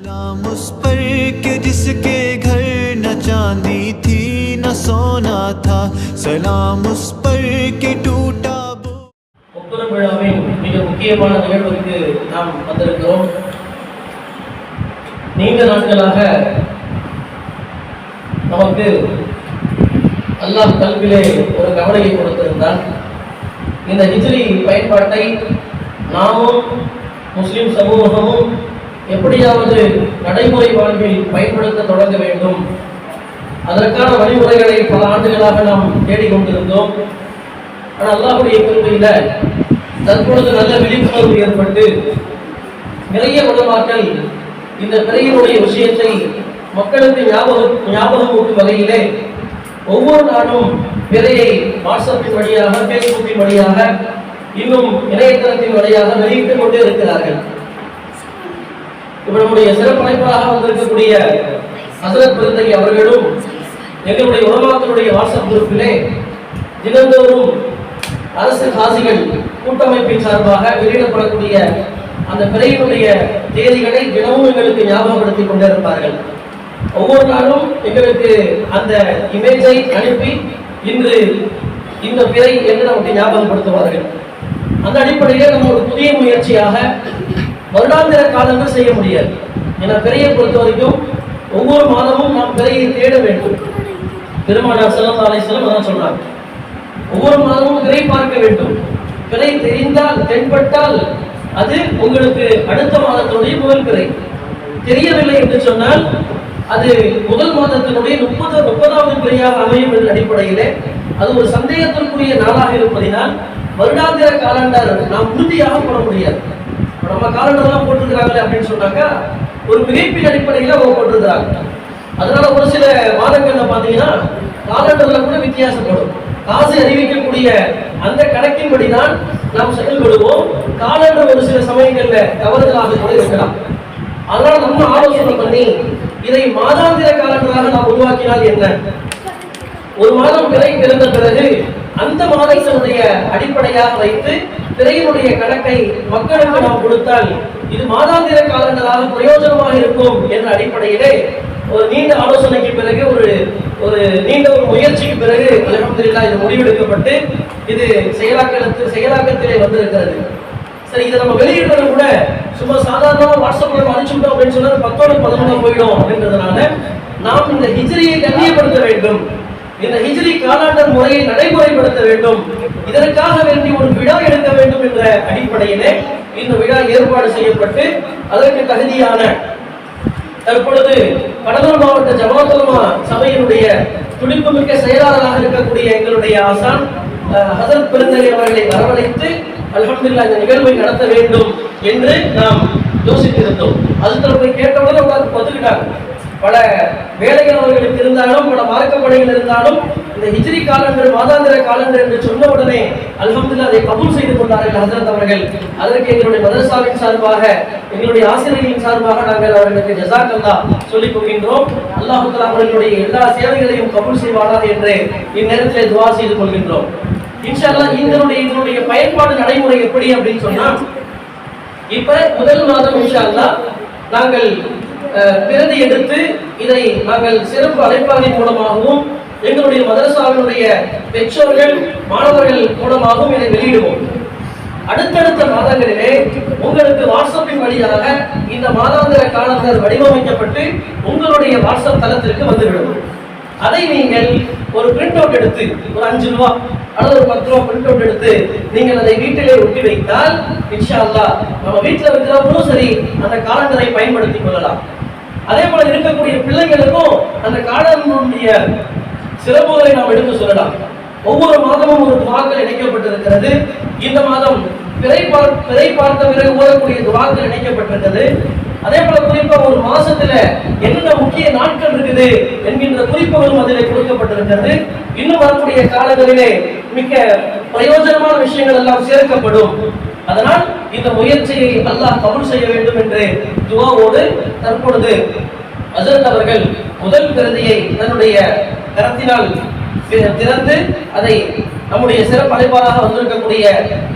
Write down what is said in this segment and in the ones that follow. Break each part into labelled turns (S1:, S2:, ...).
S1: सलाम उस पर के जिसके घर न चांदी थी न सोना था सलाम उस पर के टूटा वो
S2: முப்பெரும் விழாவின் மிக முக்கியமான நிகழ்வுக்கு நாம் வந்திருக்கிறோம் நீண்ட நாட்களாக நமக்கு அல்லாஹ் கல்விலே ஒரு கவலையை கொடுத்திருந்தான் இந்த ஹிஜ்ரி பயன்பாட்டை நாமும் முஸ்லிம் சமூகமும் எப்படியாவது நடைமுறை வாழ்வில் பயன்படுத்த தொடங்க வேண்டும். அதற்கான வழிமுறைகளை பல ஆண்டுகளாக நாம் தேடிக்கொண்டிருந்தோம். ஆனால் அல்லாஹுடைய கிருபையில தற்பொழுது நல்ல விழிப்புணர்வு ஏற்பட்டு நிறைய உலமாக்கள் இந்த பிறையினுடைய விஷயத்தை மக்களுக்கு ஞாபகம் ஞாபகம் ஊட்டும் வகையிலே ஒவ்வொரு நாளும் பிறையை வாட்ஸ்அப்பின் வழியாக ஃபேஸ்புக்கின் வழியாக இன்னும் இணையதளத்தின் வழியாக வெளியிட்டுக் கொண்டே இருக்கிறார்கள். இப்ப நம்முடைய சிறப்பமைப்பாக வந்திருக்கக்கூடிய ஹசரத் பெருந்தகை அவர்களும் எங்களுடைய உலமாக்களுடைய வாட்ஸ்அப் குரூப்பிலே தினந்தோறும் அரசு காசிகள் கூட்டமைப்பின் சார்பாக வெளியிடப்படக்கூடிய அந்த பிறையினுடைய தேதிகளை தினமும் எங்களுக்கு ஞாபகப்படுத்திக் கொண்டிருப்பார்கள். ஒவ்வொரு நாளும் எங்களுக்கு அந்த இமேஜை அனுப்பி இன்று இந்த பிறை என்று நமக்கு ஞாபகப்படுத்துவார்கள். அந்த அடிப்படையில் நம்ம ஒரு புதிய முயற்சியாக வருடாந்திர காலங்கள் செய்ய முடியாது. ஏன்னா பிறையை பொறுத்த வரைக்கும் ஒவ்வொரு மாதமும் நாம் பிறையை தேட வேண்டும். பெருமானார் செல்லம் அலைசலம் அதான் சொல்றாங்க. ஒவ்வொரு மாதமும் பிறை பார்க்க வேண்டும். பிறை தெரிந்தால் தென்பட்டால் அது உங்களுக்கு அடுத்த மாதத்தினுடைய முதல் பிறை. தெரியவில்லை என்று சொன்னால் அது முதல் மாதத்தினுடைய முப்பது முப்பதாவது பிறையாக அமையும் என்ற அடிப்படையிலே அது ஒரு சந்தேகத்திற்குரிய நாளாக இருப்பதினால் வருடாந்திர காலண்டர் நாம் உறுதியாக போட முடியாது. நம்ம காலண்டர்லாம் போட்டிருக்கிறாங்களே அப்படின்னு சொன்னாங்க ஒரு பிரிப்பின் அடிப்படையில் அவங்க போட்டிருக்கிறாங்க. அதனால ஒரு சில மாதங்கள்ல பார்த்தீங்கன்னா காலண்டர்ல கூட வித்தியாசப்படும். காசு அறிவிக்கக்கூடிய அந்த கணக்கின்படி தான் நாம் செயல்படுவோம். காலண்டர் ஒரு சில சமயங்கள்ல தவறுதலாக கூட இருக்கலாம். அதனால நம்ம ஆலோசனை பண்ணி இதை மாதாந்திர காலண்டராக நாம் உருவாக்கினால் என்ன? ஒரு மாதம் பிறை பிறந்த பிறகு அந்த மாதத்தினுடைய அடிப்படையாக வைத்து திரையினுடைய கணக்கை மக்களுக்கு நாம் கொடுத்தால் இது மாதாந்திர காலங்களாக பிரயோஜனமாக இருக்கும் என்ற அடிப்படையிலே ஒரு நீண்ட ஆலோசனைக்கு பிறகு ஒரு ஒரு நீண்ட ஒரு முயற்சிக்கு பிறகு அலமதுல்லா இது முடிவெடுக்கப்பட்டு இது செயலாக்கத்து செயலாக்கத்திலே வந்திருக்கிறது. சரி இதை நம்ம வெளியிடுறது கூட சும்மா சாதாரணமாக வாட்ஸ்அப்ல நம்ம அனுப்பிச்சுட்டோம் அப்படின்னு சொன்னால் அது பத்தோட பதினொன்று போயிடும் அப்படின்றதுனால நாம் இந்த ஹிஜ்ரியை கண்ணியப்படுத்த வேண்டும். இந்த ஹிஜ்ரி காலாண்டர் முறையை நடைமுறைப்படுத்த வேண்டும். இதற்காக வேண்டி ஒரு விழா எடுக்க வேண்டும் என்ற அடிப்படையிலே இந்த விழா ஏற்பாடு செய்யப்பட்டு அதற்கு தகுதியான தற்பொழுது கடலூர் மாவட்ட ஜமாத்துலமா சபையினுடைய துடிப்புமிக்க செயலாளராக இருக்கக்கூடிய எங்களுடைய ஆசான் அஹ், ஹசரத் பெருந்தகை அவர்களை வரவழைத்து அலமதுல்லா இந்த நிகழ்வை நடத்த வேண்டும் என்று நாம் யோசித்திருந்தோம். அது போய் கேட்டவுடனே உட்கார்ந்து ஒத்துக்கிட்டாங்க பல வேலைகள் அவர்களுக்கு இருந்தாலும் பல மார்க்க பணிகள் இருந்தாலும் இந்த ஹிஜ்ரி காலண்டர் மாதாந்திர காலண்டர் என்று சொன்ன உடனே அல்ஹம்துல்லா அதை கபூல் செய்து கொண்டார்கள் ஹசரத் அவர்கள். அதற்கு எங்களுடைய மதரசாவின் சார்பாக எங்களுடைய ஆசிரியர்களின் சார்பாக நாங்கள் அவர்களுக்கு ஜசாக் அல்லா சொல்லிக் கொள்கின்றோம். அல்லாஹ் அவர்களுடைய எல்லா சேவைகளையும் கபூல் செய்வானாக என்று இந்நேரத்திலே துவா செய்து கொள்கின்றோம். இன்ஷா அல்லாஹ் இதனுடைய இதனுடைய பயன்பாடு நடைமுறை எப்படி அப்படின்னு சொன்னா இப்ப முதல் மாதம் இன்ஷா நாங்கள் பிரதி எடுத்து இதை நாங்கள் சிறப்பு அழைப்பாளரின் மூலமாகவும் எங்களுடைய மதரசாவினுடைய பெற்றோர்கள் மாணவர்கள் மூலமாகவும் இதை வெளியிடுவோம். அடுத்தடுத்த மாதங்களிலே உங்களுக்கு வாட்ஸ்அப்பின் வழியாக இந்த மாதாந்திர காலங்கள் வடிவமைக்கப்பட்டு உங்களுடைய வாட்ஸ்அப் தளத்திற்கு வந்துவிடும். அதை நீங்கள் ஒரு பிரிண்ட் அவுட் எடுத்து ஒரு அஞ்சு ரூபா அல்லது ஒரு பத்து ரூபா பிரிண்ட் அவுட் எடுத்து நீங்கள் அதை வீட்டிலே ஒட்டி வைத்தால் இன்ஷா அல்லாஹ் நம்ம வீட்டில் இருக்கிறவங்களும் சரி அந்த காலண்டரை பயன்படுத்திக் கொள்ளலாம். அதே போல இருக்கக்கூடிய பிள்ளைகளுக்கும் அந்த காலங்களுடைய சிறப்புகளை நாம் எடுத்து சொல்லலாம். ஒவ்வொரு மாதமும் ஒரு துவாக்கள் இணைக்கப்பட்டிருக்கிறது. இந்த மாதம் பிறை பார்த்த பிறை பார்த்த பிறகு ஓதக்கூடிய துவாக்கள் இணைக்கப்பட்டிருக்கிறது. அதே போல குறிப்பா ஒரு மாசத்துல என்னென்ன முக்கிய நாட்கள் இருக்குது என்கின்ற குறிப்புகளும் அதில் கொடுக்கப்பட்டிருக்கிறது. இன்னும் வரக்கூடிய காலங்களிலே மிக்க பிரயோஜனமான விஷயங்கள் எல்லாம் சேர்க்கப்படும். அதனால் இந்த முயற்சியை அல்லாஹ் கபூல் செய்ய வேண்டும் என்று துவாவோடு தற்பொழுது ஹசரத் அவர்கள் முதல் பிரதியை தன்னுடைய கரத்தினால் திறந்து அதை நம்முடைய சிறப்பு அழைப்பாளராக வந்திருக்கக்கூடிய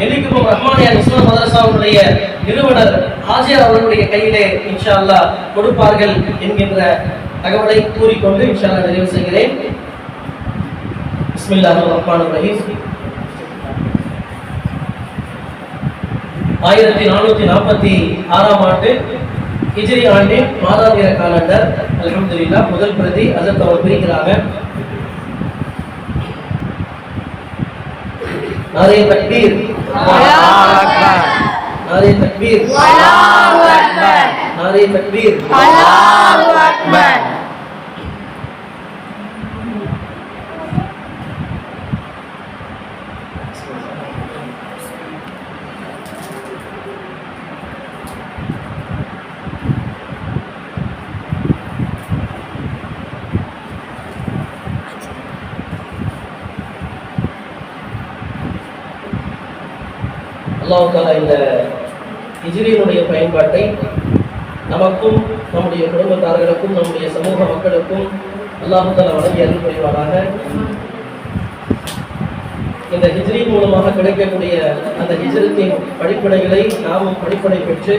S2: எலிக்குப்பம் ரஹ்மானியா இஸ்லாம் மதரசாவுடைய நிறுவனர் ஹாஜியார் அவர்களுடைய கையிலே இன்ஷா அல்லா கொடுப்பார்கள் என்கின்ற தகவலை கூறிக்கொண்டு இன்ஷா அல்லா நிறைவு செய்கிறேன். ரஹீம். ஆயிரத்தி நானூத்தி நாற்பத்தி ஆறாம் ஆண்டு ஹிஜ்ரி ஆண்டின் மாதாந்திர காலண்டர். அல்ஹம்துலில்லாஹ் முதல் பிரதி அதற்கு அவர் பிரிக்கிறாங்க. நாரே தக்பீர். நாரே தக்பீர் நாரே தக்பீர் அல்லாஹ் தாலா இந்த ஹிஜ்ரியினுடைய பயன்பாட்டை நமக்கும் நம்முடைய குடும்பத்தார்களுக்கும் நம்முடைய சமூக மக்களுக்கும் அல்லாஹ் வழங்கி அருள் புரிவாராக இந்த ஹிஜ்ரி மூலமாக கிடைக்கக்கூடிய அந்த ஹிஜ்ரத்தின் படிப்படைகளை நாமும் படிப்படை பெற்று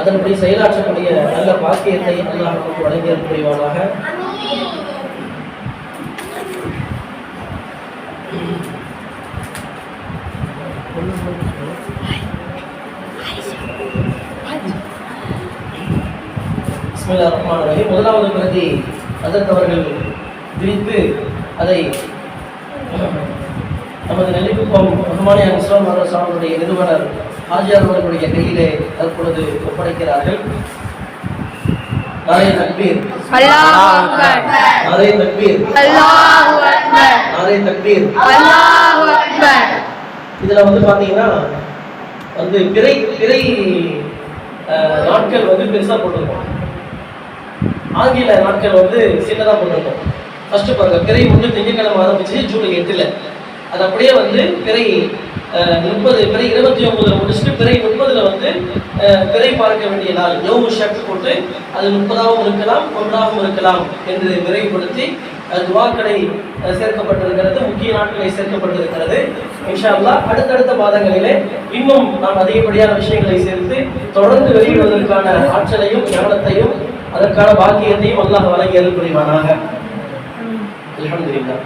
S2: அதன்படி செயலாற்றக்கூடிய நல்ல பாக்கியத்தை அல்லாஹ் நமக்கு வழங்கி அருள் புரிவாராக பிஸ்மில்லா ரஹ்மான் ரஹீம் முதலாவது பிரதி அதற்கு அவர்கள் விரித்து அதை நமது நெல்லிக்குப்பம் ரஹ்மானியா இஸ்லாம் மதரசாவுடைய நிறுவனர் ஆஜியார் அவர்களுடைய கையிலே தற்பொழுது ஒப்படைக்கிறார்கள். நாரே தக்பீர்.
S3: அல்லாஹ்
S2: தக்பீர்.
S3: அல்லாஹ்
S2: தக்பீர். இதில் வந்து பார்த்தீங்கன்னா வந்து பிறை பிறை நாட்கள் வந்து பெருசா போட்டிருக்கோம். ஆங்கில நாட்கள் வந்து சின்னதாக போட்டிருக்கோம். ஃபர்ஸ்ட் பாருங்க பிறை வந்து திங்கக்கிழமை ஆரம்பிச்சு ஜூலை எட்டில். அது அப்படியே வந்து பிறை முப்பது பிறை இருபத்தி ஒன்பதுல முடிச்சுட்டு பிறை முப்பதுல வந்து பிறை பார்க்க வேண்டிய நாள். யோகு ஷர்ட் போட்டு அது முப்பதாகவும் இருக்கலாம் ஒன்றாகவும் இருக்கலாம் என்று விரைவுபடுத்தி துவாக்கடை சேர்க்கப்பட்டிருக்கிறது முக்கிய நாட்களை சேர்க்கப்பட்டிருக்கிறது. இன்ஷா அல்லாஹ் அடுத்தடுத்த மாதங்களிலே இன்னும் நாம் அதிகப்படியான விஷயங்களை சேர்த்து தொடர்ந்து வெளியிடுவதற்கான ஆற்றலையும் கவனத்தையும் அதற்கான பாக்கியத்தையும் அல்லாஹ் வழங்கி அருள் புரிவானாக. அல்ஹம்துலில்லாஹ்.